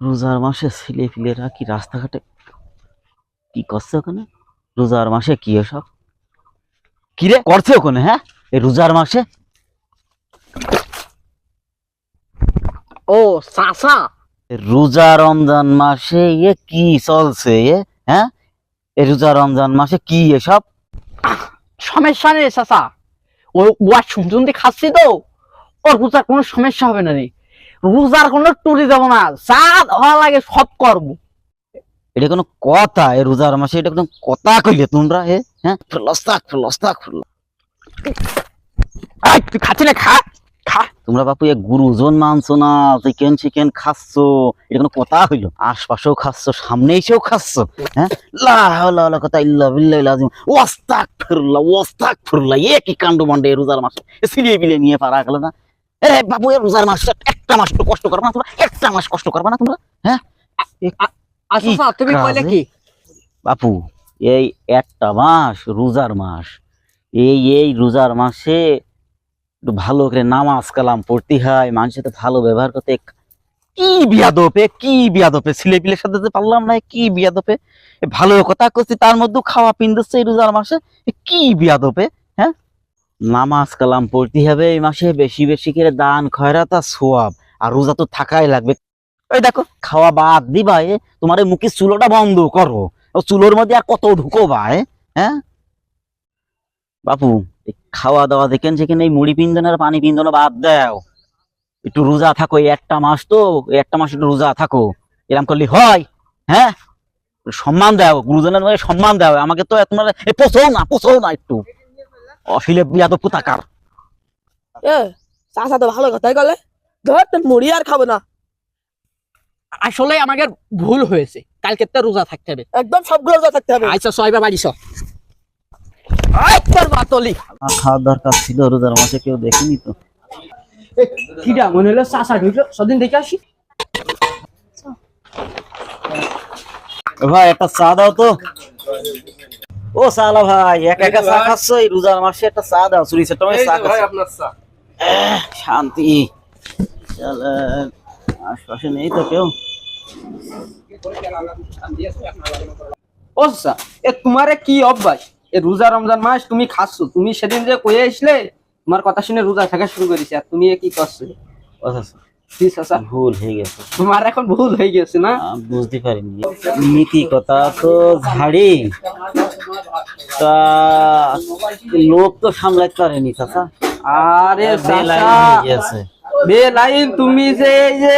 রোজার মাসে ছেলে পিলেরা কি রাস্তাঘাটে কি করছে ওখানে? রোজার মাসে কি এসব? কি রে করছে ওখানে হ্যাঁ? এই রোজার মাসে? ও এই রোজা রমজান মাসে এ কি চলছে এ হ্যাঁ? এই রোজা রমজান মাসে কি এসব? সমস্যা নেই চাচা। ও ওয়া শুনতে খাচ্ছি তো। ওর রোজার কোনো সমস্যা হবে না রে। রোজার কোনো টুরি দেবো না যা হওয়া লাগে সব করব। এটা কোনো কথা এই রোজার মাসে এটা কোনো কথা কইলে তোমরা হে? হ্যাঁ? ফেলস্তাক ফেলস্তাক এই, তুই খাচ্ছি না খা খা। তোমরা বাপু এ গুরুজন মানছো না চিকেন চিকেন খাচ্ছ এটা কোনো কথা হইল? আশপাশেও খাচ্ছ সামনে এসেও খাচ্ছ হ্যাঁ? লা হাওলা ওয়ালা কথা ইল্লা বিল্লাহি লাজিম ওয়াস্তাক ফিরুল্লাহ ওয়াস্তাক ফিরুল্লাহ এ কি কাণ্ড মান্ডে রোজার মাসে? এ সিলিয়ে বিলে নিয়ে পারা গেল না। বাবু এ রোজার মাস একটা মাস কষ্ট করবা না তোমরা? একটা মাস কষ্ট করবা না তোমরা? হ্যাঁ? আচ্ছা কি তুমি কইলে কি? বাপু এই একটা মাস রোজার মাস। এই এই রোজার মাসে একটু ভালো করে নামাজ কালাম পড়তে হয় মানুষের সাথে ভালো ব্যবহার করতে কি বিয়াদপে কি বিয়াদপে? ছেলে পিলের সাথে যে পারলাম না কি বিয়াদপে? ভালো কথা করছি তার মধ্যে খাওয়া পিন্দছে এই রোজার মাসে। কি বিয়াদপে? নামাজ কালাম পড়তে হবে এই মাসে। বেশি বেশি করে দান খয়রাত আর সোয়াব। আর রোজা তো থাকাই লাগবে। ওই দেখো, খাওয়া বাদ দিবা এ। তোমার এই মুখের চুলোটা বন্ধ করো। চুলোর মধ্যে আর কত ঢুকোবা এ? হ্যাঁ? বাপু খাওয়া দাওয়া দেখেন সেখানে এই মুড়ি পিন্দন আর পানি পিন্দন বাদ দাও। একটু রোজা থাকো একটা মাস তো একটা মাস একটু রোজা থাকো। এরকম করলে হয় হ্যাঁ? সম্মান দাও, গুরুজনের সম্মান দাও। আমাকে তো তোমার পোষও না পোষও না একটু। অশিলে বিয়াদ পুতাকার এ চাচা তো ভালো কথাই বলে ধর মুড়ি আর খাব না। আসলে আমাদের ভুল হয়েছে। কালকে তো রোজা থাকতে হবে। একদম সবগুলো রোজা থাকতে হবে। আচ্ছা বাড়িছ তোর বাতলি। খাওয়ার দরকার ছিল রোজার মাসে কেউ দেখেনি তো। কিটা মনে হলো চাচা ঢুকলো? সদিন দেখে আসি। ভাই একটা চা দাও তো। ও সালা ভাই একা একা চা খাচ্ছ এই রোজার মাসে একটা চা দাও চুরি সেটা চা শান্তি। আশপাশে নেই তো কেউ। ও চাচা, এ তোমার কি অভ্যাস? এ রোজা রমজান মাস তুমি খাচ্ছ তুমি সেদিন যে কয়ে আসলে তোমার কথা শুনে রোজা থাকা শুরু করেছে আর তুমি কি করছ? ও কি চাচা ভুল হয়ে গেছে। তোমার এখন ভুল হয়ে গেছে না? বুঝতে পারিনি। নীতি কথা তো ঝাড়ি। তা লোক তো সামলাতে পারেনি চাচা। আরে বেলাইন তুমি যে এই যে